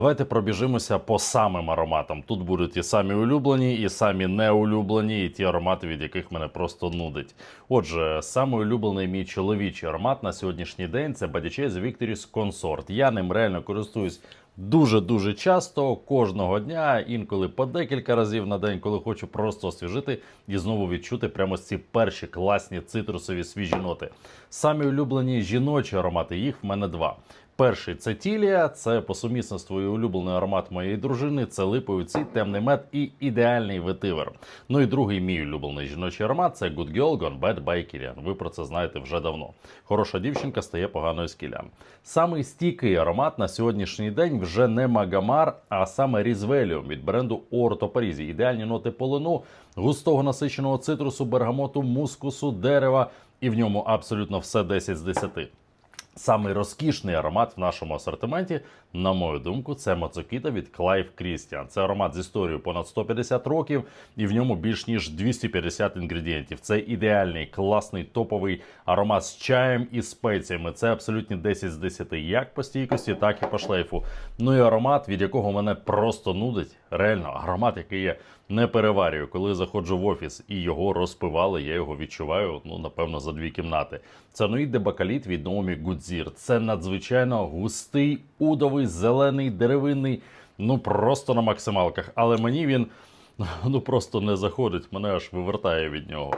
Давайте пробіжимося по самим ароматам. Тут будуть і самі улюблені, і самі неулюблені, і ті аромати, від яких мене просто нудить. Отже, самий улюблений мій чоловічий аромат на сьогоднішній день це Bodychase Victory's Consort. Я ним реально користуюсь дуже-дуже часто, кожного дня, інколи по декілька разів на день, коли хочу просто освіжити і знову відчути прямо ці перші класні цитрусові свіжі ноти. Самі улюблені жіночі аромати, їх в мене два. Перший це Тілія, це по сумісництву і улюблений аромат моєї дружини, це липовий цвіт, темний мед і ідеальний ветивер. Ну і другий мій улюблений жіночий аромат це Good Girl Gone Bad by Kilian. Ви про це знаєте вже давно. Хороша дівчинка стає поганою з Kilian. Самий стійкий аромат на сьогоднішній день вже не Магамар, а саме Різвеліум від бренду Орто Парізі. Ідеальні ноти полину, густого насиченого цитрусу, бергамоту, мускусу, дерева, і в ньому абсолютно все 10 з 10. Самий розкішний аромат в нашому асортименті, на мою думку, це Мацокіта від Clive Christian. Це аромат з історією понад 150 років, і в ньому більш ніж 250 інгредієнтів. Це ідеальний, класний, топовий аромат з чаєм і спеціями. Це абсолютні 10 з 10 як по стійкості, так і по шлейфу. Ну і аромат, від якого мене просто нудить. Реально, аромат, який я не переварюю. Коли заходжу в офіс і його розпивали, я його відчуваю, ну, напевно, за дві кімнати. Це Ноїд де Бакаліт від Наомі Гудзір. Це надзвичайно густий, удовий, зелений, деревинний, ну просто на максималках. Але мені він ну просто не заходить, мене аж вивертає від нього.